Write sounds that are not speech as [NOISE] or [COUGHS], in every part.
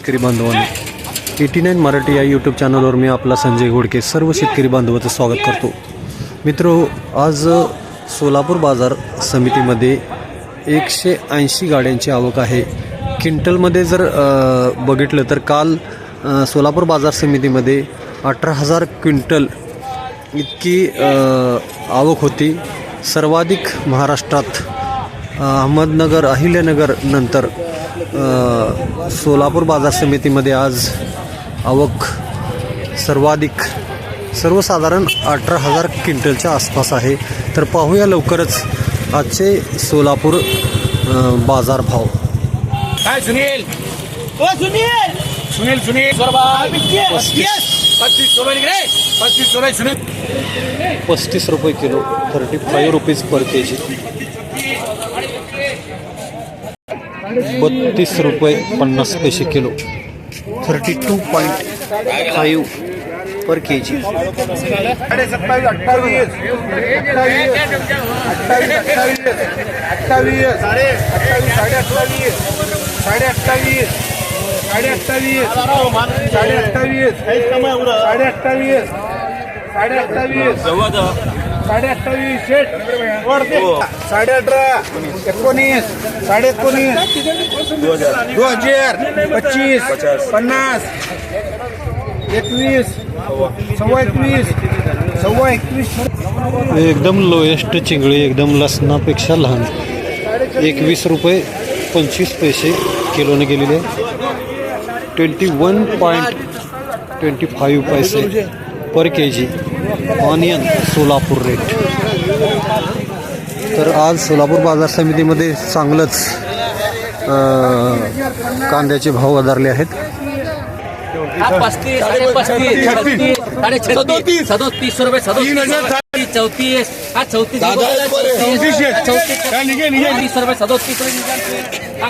शेतकरी बांधवांनी eighty nine Marathi या यूट्यूब चॅनलवर मी आपला संजय घोडके सर्व शेतकरी बांधवाचं स्वागत करतो. मित्र आज सोलापूर बाजार समितीमध्ये एकशे ऐंशी गाड्यांची आवक आहे. क्विंटलमध्ये जर बघितलं तर काल सोलापूर बाजार समितीमध्ये अठरा हजार क्विंटल इतकी आवक होती. सर्वाधिक महाराष्ट्रात अहमदनगर अहिल्यानगर नंतर सोलापूर बाजार समितीमध्ये आज आवक सर्वाधिक सर्वसाधारण अठरा हजार क्विंटलच्या आसपास आहे. तर पाहूया लवकरच आजचे सोलापूर बाजार भाव. काय सुनील? ओ सुनील! सुनील सुनील. पस्तीस. रुपये रे. पस्तीस रुपये सुनील. पस्तीस रुपये kilo thirty five rupees per K G बत्तीस रुपये पन्नास पैसे kilo. Thirty two point five per K G साडे सत्तावीस अठ्ठावीस. अठ्ठावीस अठ्ठावीस. अठ्ठावीस. साडे अठ्ठावीस साडे अठ्ठावीस. साडे अठ्ठावीस. साडे अठ्ठावीस. साडे अठ्ठावीस. साडे अठ्ठावीस. साडे अठ्ठावीस. साडे अठ्ठावीस साडे अठरा एकोणीस साडे एकोणीस दो हजार पच्चीस पन्नास एकवीस सव्वा एकवीस सव्वा एकवीस एकदम लोएस्ट चिंगळी एकदम लसणापेक्षा लहान एकवीस रुपये पंचवीस पैसे किलोने गेलेले twenty one point twenty five पैसे per K G onion Solapur rate. तर आज सोलापूर बाजार समितीमध्ये चांगलंच कांद्याचे भाव वधारले आहेत. पस्तीस सदोतीस. रुपये सदोतीस चौतीस हा चौतीस चौतीस रुपये सदोतीस रुपये हा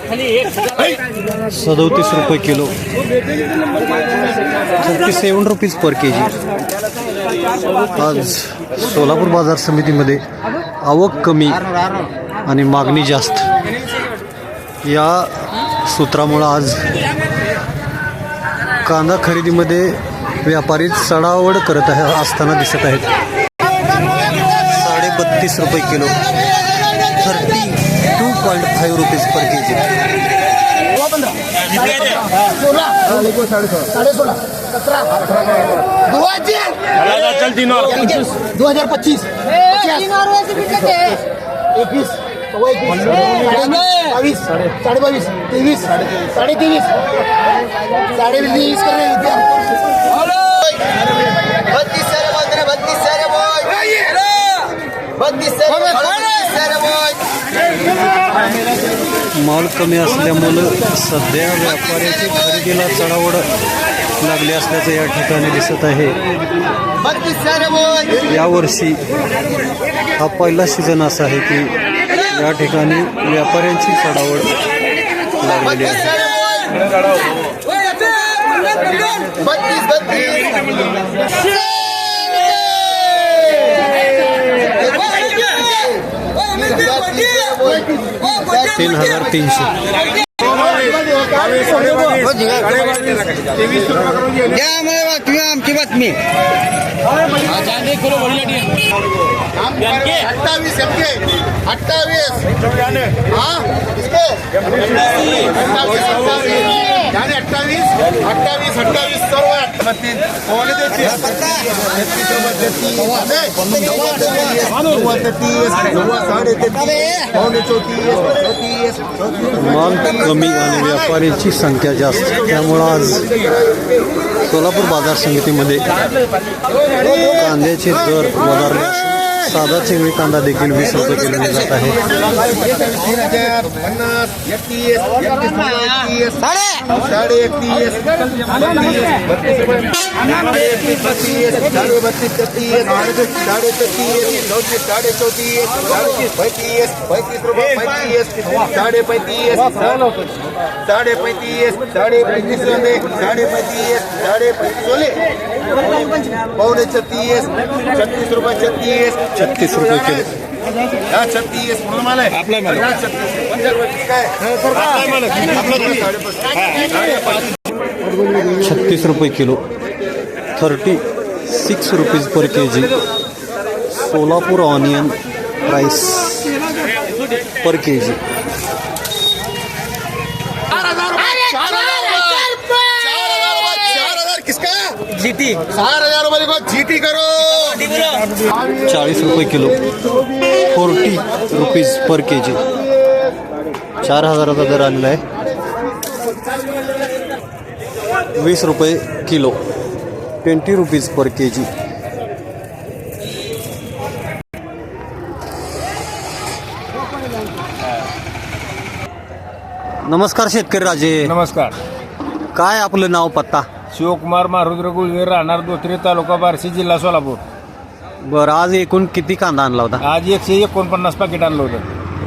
सदोतीस kilo. Thirty seven rupees per K G आज सोलापूर बाजार समितीमध्ये आवक कमी आणि मागणी जास्त. या सूत्रामुळं आज कांदा खरेदीमध्ये व्यापारी चढावड करत आहे असताना दिसत आहेत. साडे बत्तीस रुपये kilo. Thirty two point five rupees per K G सोळा साडे सोळा सतरा दो हजार दो हजार पच्चीस. एकवीस बावीस साडे बावीस तेवीस साडे तेवीस साडे वीस कर माल कमी असल्यामुळं सध्या व्यापाऱ्याची खरेदीला चढावड लागली असल्याचं या ठिकाणी दिसत आहे. यावर्षी हा पहिला सीझन असा आहे की या ठिकाणी व्यापाऱ्यांची चढावड लागलेली बत्तीस आहे सारे बोल बत्तीस बत्तीस तीन हजार तीनशे द्या आमची बातमी अठ्ठावीस अठ्ठावीस अठ्ठावीस अठ्ठावीस अठ्ठावीस सर्व साडे आणि व्यापाऱ्यांची संख्या जास्त. त्यामुळं आज सोलापूर बाजार समितीमध्ये कांद्याचे दर वधारले साधा चिंगळी कांदा देखील वीस रुपये किलोने जात आहे. पन्नास एकतीस साडे एकतीस बत्तीस बत्तीस साडे बत्तीस तेहतीस साडे तेहतीस चौतीस साडे चौतीस साडेतीस पैतीस पैतीस रुपये पैतीस साडे पैतीस साडे पैतीस साडे पैतीस सोने साडे पैतीस साडे पैतीस सोले पावणे छत्तीस छत्तीस रुपये छत्तीस. छत्तीस रुपये हा छत्तीस पूर्ण माल आपला काय? छत्तीस रुपये kilo. Thirty six rupees per K G Solapur onion price per K G GT. चार हज़ार रुपये को जीटी करो। चाळीस रुपये kilo. Forty rupees per K G चार हजाराचा दर आलेला आहे। वीस रुपये kilo. Twenty rupees per K G नमस्कार शेतकरी राजे। नमस्कार। काय आपलं नाव पत्ता? शिवकुमार मारुद्र गुळवे राहणार दोत्रे तालुका बार्शी जिल्हा सोलापूर. बरं आज एकूण किती कांदा आणला होता? आज एकशे एकोणपन्नास पाकिट आणलं होतं.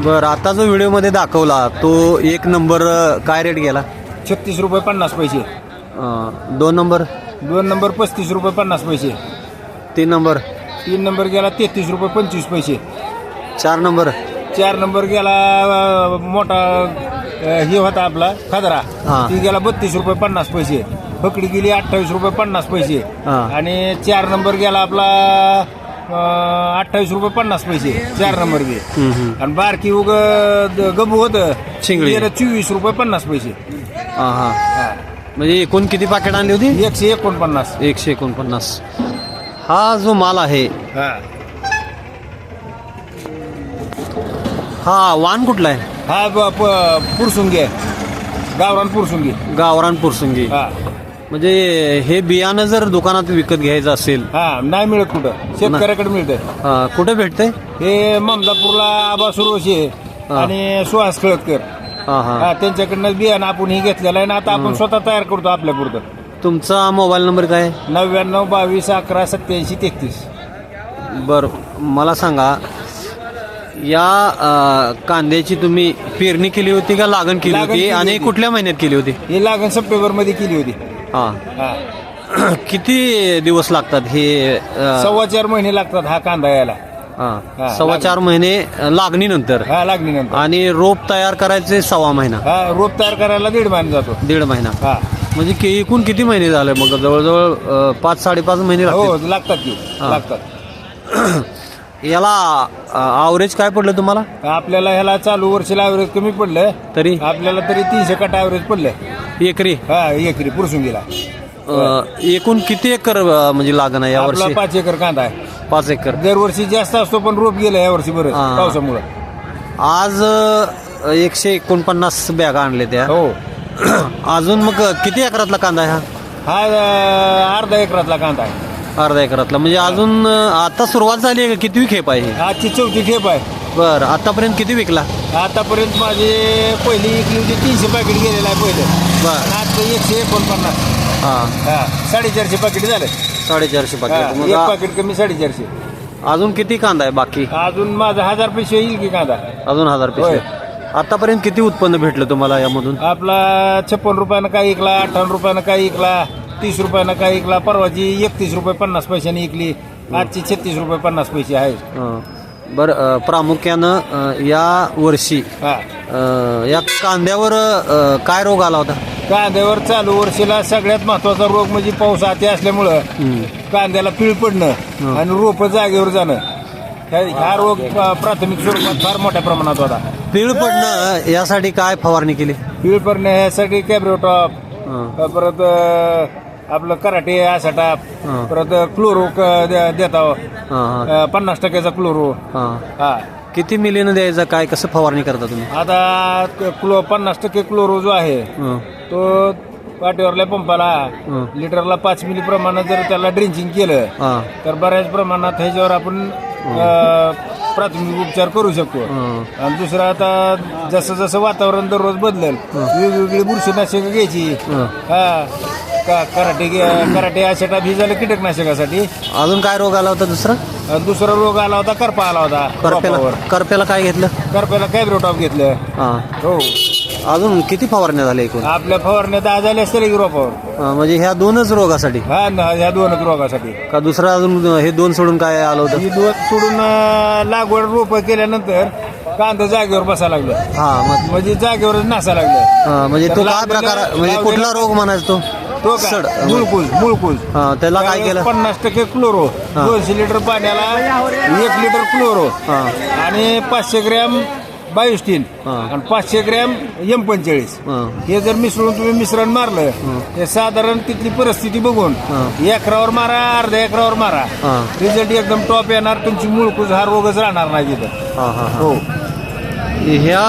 बरं आता जो व्हिडिओमध्ये दाखवला तो एक नंबर अं, काय रेट गेला? छत्तीस रुपये पन्नास पैसे. अं, दोन नंबर? दोन नंबर पस्तीस रुपये पन्नास पैसे. तीन नंबर? तीन नंबर गेला तेहतीस रुपये पंचवीस पैसे. चार नंबर? चार नंबर गेला अं, मोठा अं, हे होता आपला खदरा. हा. ती गेला बत्तीस रुपये पन्नास पैसे. फकडी गेली अठ्ठावीस रुपये पन्नास पैसे. हा. आणि चार नंबर गेला आपला अठ्ठावीस रुपये पन्नास पैसे. चार नंबर हम्म, हम्म. आणि बारकी उग द- गबू होत. शिंगडी. चोवीस रुपये पन्नास पैसे. हा हा. हा. म्हणजे एकूण किती पाकिट आणली होती? एकशे एकोणपन्नास. एकशे एकोणपन्नास. हा जो माल आहे हा. हा वाण कुठला आहे? हा ब- प- पुरसुंगी आहे. गावरान पुरसुंगी. गावरान पुरसुंगी. हा. म्हणजे हे बियाणं जर दुकानात विकत घ्यायचं असेल हा नाही मिळत कुठं. शेतकऱ्याकडे मिळतं अं, कुठे भेटतंय? हे ममदापूरला आबा सुरोशे हा. आणि सुहास खळदकर हा हा. हा त्यांच्याकडनं बियाणं आपण हे घेतलेलं आहे ना आता आपण स्वतः तयार करतो आपल्या पुरतं. तुमचा मोबाईल नंबर काय? आहे? नव्याण्णव बावीस अकरा सत्याऐंशी तेहतीस. बरं मला सांगा या अं, कांद्याची तुम्ही पेरणी केली होती का लागण केली लागण होती केली आणि होती. कुठल्या महिन्यात केली होती? ही लागण सप्टेंबरमध्ये केली होती. हा. हा. किती दिवस लागतात हे अं, सव्वा चार महिने लागतात हा कांदा यायला. हा. हा, सव्वा. चार महिने लागणीनंतर. हा लागणीनंतर. आणि रोप तयार करायचे सव्वा महिना. हा रोप तयार करायला दीड महिना जातो. दीड महिना. हा. म्हणजे कि- एकूण किती महिने झाले? मग जवळजवळ अं, पाच साडेपाच महिने हो लागतील. लागतात की. लागतात. [COUGHS] याला आवरेज काय पडलं तुम्हाला? आपल्याला ह्याला चालू वर्षीला ॲव्हरेज कमी पडलं. तरी? आपल्याला तरी तीनशे कट ॲव्हरेज पडलं. एकरी? हा एकरी पुरसुंगीला अं, एकूण किती एकर अं, म्हणजे लागण आहे आपला यावर्षी पाच एकर कांदा आहे. पाच एकर. दरवर्षी जास्त असतो पण रोप गेलं यावर्षी बरं हा. पावसामुळं. आज अं, एकशे एकोणपन्नास बॅगा आणले त्या. हो. [CLEARS THROAT] अजून मग किती एकरातला कांदा आहे हा? अं, अर्धा एकरातला कांदा आहे. हा अर्धा एकरातला. म्हणजे अजून अं, आता सुरुवात झाली आहे का? किती खेप आहे ही? आजची चौथी खेप आहे. बरं आतापर्यंत किती विकला? आतापर्यंत माझे पहिली विकली होती तीनशे पॅकेट गेलेलं आहे पहिलं. बर. आता एकशे एकोणपन्नास. हा. हा साडेचारशे पॅकेट झाले. साडेचारशे पाकिट मग एक आ- पॅकेट कमी साडेचारशे. अजून किती कांदा आहे बाकी? अजून माझा हजार पैसे येईल की कांदा? अजून हजार होय. पिशे आतापर्यंत किती उत्पन्न भेटलं तुम्हाला यामधून? आपला छप्पन रुपयानं काय इकला अठ्ठावन्न रुपयानं काय इकला तीस रुपयानं काय इकला परवाची एकतीस रुपये पन्नास पैशाने इकली आजची छत्तीस रुपये पन्नास पैसे आहे बरं प्रामुख्यानं या वर्षी हा. अं, या कांद्यावर अं, काय रोग आला होता? कांद्यावर चालू वर्षीला सगळ्यात महत्त्वाचा रोग म्हणजे पाऊस आती असल्यामुळं कांद्याला पीळ पडणं आणि रोप जागेवर जाणं. ह्या- हा. रोग प- प्राथमिक स्वरूपात फार मोठ्या प्रमाणात होता. पीळ पडणं यासाठी काय फवारणी केली? पीळ पडणं ह्यासाठी कॅब्रोटॉप हं. परत अं, आपलं कराटे हं. परत क्लोरो देता हां हां. पन्नास टक्क्याचा क्लोरो. हां. हा. किती मिलीनं द्यायचं काय कसं फवारणी करता तुम्ही? आता क- क्लो पन्नास टक्के क्लोरो जो आहे हं. तो पाठीवरल्या पंपाला हं. लिटरला पाच मिली प्रमाणात जर त्याला ड्रिंचिंग केलं हां. तर बऱ्याच प्रमाणात ह्याच्यावर आपण अं, प्राथमिक उपचार करू शकतो. हं. आणि दुसरं आता जसं जसं वातावरण दररोज बदलेल वेगवेगळी बुरशीनाशक घ्यायची. हं. हा. का- कराटे कराटे अशा ही झालं कीटकनाशकासाठी. अजून काय रोग आला होता दुसरा? आणि दुसरा रोग आला होता करपा आला होता करप्याला रोपावर. करप्याला काय घेतलं? करप्याला कॅब्रोटॉप घेतलं? हां. हो. अजून किती फवारण्या झाल्या एकूण आपल्या फवारण्या दहा झाल्या असतील की रोपावर म्हणजे ह्या दोनच रोगासाठी? हा ना ह्या दोनच रोगासाठी. का दुसरं अजून हे दोन सोडून काय आलं होतं? ही दोन सोडून अं, लागवड रोप केल्यानंतर कांदा जागेवर बसायला लागलं. हा मग म्हणजे जागेवरच नासा लागलं. हा, म्हणजे तो काय प्रकार म्हणजे कुठला रोग म्हणायचा तो? तो सड का मुळकुज मुळकुज. हा त्याला काय केलं? पन्नास टक्के क्लोरो हा. दोनशे लिटर पाण्याला एक लिटर क्लोरो हा. आणि पाचशे ग्रॅम बायोस्टीन. हा. आणि पाचशे ग्रॅम एम पंचेचाळीस. हा. हे जर मिसळून तुम्ही मिश्रण मारलं हे. साधारण तिथली परिस्थिती बघून हा. एकरावर मारा अर्ध्या एकरावर मारा. हा. रिझल्ट एकदम टॉप येणार तुमची मुळकुज हा रोगच राहणार नाही तिथं. हा हा हा. हो. ह्या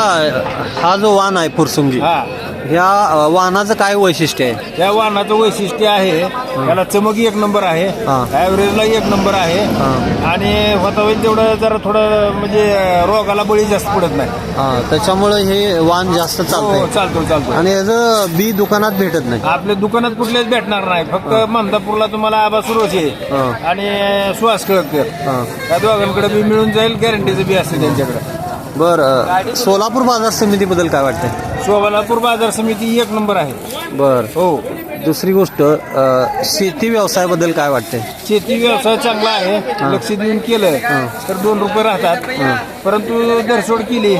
हा जो वाण आहे फुरसुंगी हा. ह्या अ, वाहनाचं काय वैशिष्ट्य आहे? त्या वाहनाचं वैशिष्ट्य आहे त्याला चमक एक नंबर आहे हा. ॲव्हरेजला एक नंबर आहे. हा. आणि होता होईल तेवढं जरा थोडं म्हणजे रोगाला बळी जास्त पडत नाही. हा त्याच्यामुळे हे वाण जास्त हो चालतंय. चालतो चालतो आणि याचं बी दुकानात भेटत नाही. आपल्या दुकानात कुठल्याच भेटणार नाही. फक्त ममदापूरला तुम्हाला आबा सुरोशे हा. आणि सुहास कळकर हा. या दोघांकडे बी मिळून जाईल गॅरंटीचं बी असते त्यांच्याकडे. बर सोलापूर बाजार समितीबद्दल काय वाटतंय? सोलापूर बाजार समिती एक नंबर आहे. बर. हो. दुसरी गोष्ट अ, शेती व्यवसायाबद्दल काय वाटतंय? शेती व्यवसाय चांगला आहे. लक्ष देऊन केलं तर दोन रुपये राहतात. परंतु दरसोड केली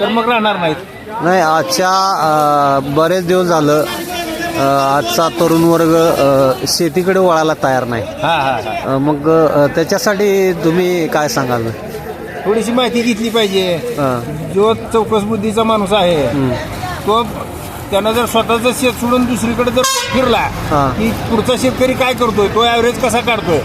तर मग राहणार नाहीत. नाही आजच्या अ, बरेच दिवस झालं अ, आजचा तरुण वर्ग अ, शेतीकडे वळायला तयार नाही. हा हा हा. अ, मग अ, त्याच्यासाठी तुम्ही काय सांगाल? थोडीशी माहिती घेतली पाहिजे हा. जो चौकस बुद्धीचा माणूस आहे तो त्यानं जर स्वतःचं शेत सोडून दुसरीकडे जर फिरला हा. की पुढचा शेतकरी काय करतोय तो ऍव्हरेज कसा काढतोय.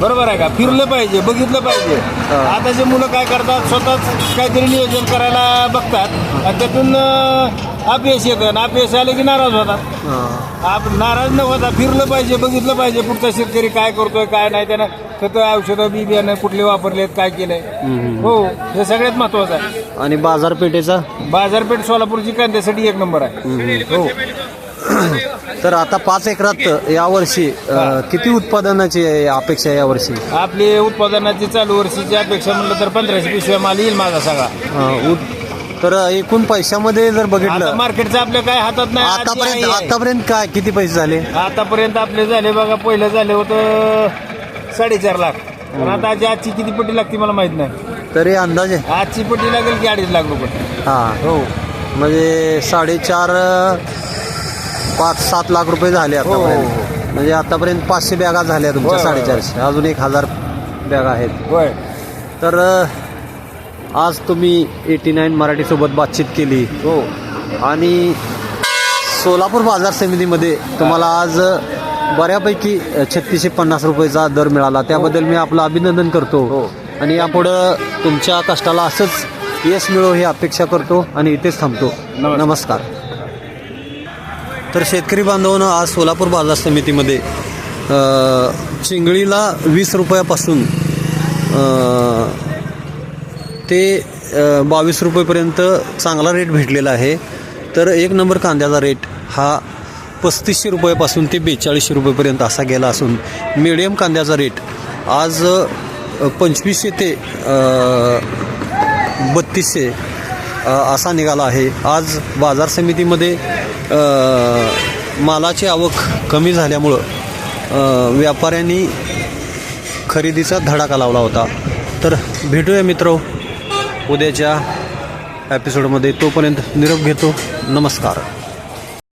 बरोबर आहे का फिरलं पाहिजे बघितलं पाहिजे हा. आताचे मुलं काय करतात स्वतःच काहीतरी नियोजन करायला बघतात आणि त्यातून अं, अपयश येतं आणि अपयश आलं की नाराज होतात. आप नाराज न होता फिरलं पाहिजे बघितलं पाहिजे पुढचा शेतकरी काय करतोय काय नाही त्यानं खतं औषधं बी बियाणं कुठले वापरलेत काय केलंय. हो हे सगळ्यात महत्वाचं आहे. आणि बाजारपेठेचा? बाजारपेठ सोलापूरची कांद्यासाठी एक नंबर आहे. हो. [CLEARS THROAT] तर आता पाच एकरात यावर्षी अ, किती उत्पादनाची अपेक्षा आहे यावर्षी? आपली उत्पादनाची चालू वर्षीची अपेक्षा म्हणलं तर पंधराशे पिशव्या माल येईल माझा सगळा. अ, उत- तर एकूण पैशामध्ये जर आता बघितलं मार्केटचं आपल्या काय हातात नाही आतापर्यंत आहे. आतापर्यंत काय किती पैसे झाले? आतापर्यंत आपले झाले बघा पहिलं झाले होतं साडेचार लाख. पण आता आजी आजची किती पट्टी लागते मला माहीत नाही. तरी अंदाजे. आजची पट्टी लागेल की अडीच लाख रुपये. हा हो. म्हणजे साडेचार अ, पाच सात लाख रुपये झाले हो, आतापर्यंत. म्हणजे आतापर्यंत पाचशे बॅगा झाल्या तुमच्या होय, होय, साडेचारशे. अजून एक हजार बॅगा आहेत. होय. तर अ, आज तुम्ही एटी नाईन मराठीसोबत बातचीत केली. हो. आणि सोलापूर बाजार समितीमध्ये तुम्हाला आज बऱ्यापैकी छत्तीसशे पन्नास रुपयेचा दर मिळाला. त्याबद्दल मी आपलं अभिनंदन करतो. हो. आणि यापुढं तुमच्या कष्टाला असंच यश मिळो ही अपेक्षा करतो आणि इथेच थांबतो. नमस्कार. तर शेतकरी बांधवांनो आज सोलापूर बाजार समितीमध्ये चिंगळीला वीस रुपयापासून ते बावीस रुपयेपर्यंत चांगला रेट भेटलेला आहे. तर एक नंबर कांद्याचा रेट हा पस्तीसशे रुपयापासून ते बेचाळीसशे रुपयेपर्यंत असा गेला असून मिडियम कांद्याचा रेट आज पंचवीसशे ते बत्तीसशे असा निघाला आहे. आज बाजार समितीमध्ये मालाची आवक कमी झाल्यामुळं व्यापाऱ्यांनी खरेदीचा धडाका लावला होता. तर भेटूया मित्र उद्याच्या एपिसोडमध्ये तोपर्यंत निरोप घेतो. नमस्कार.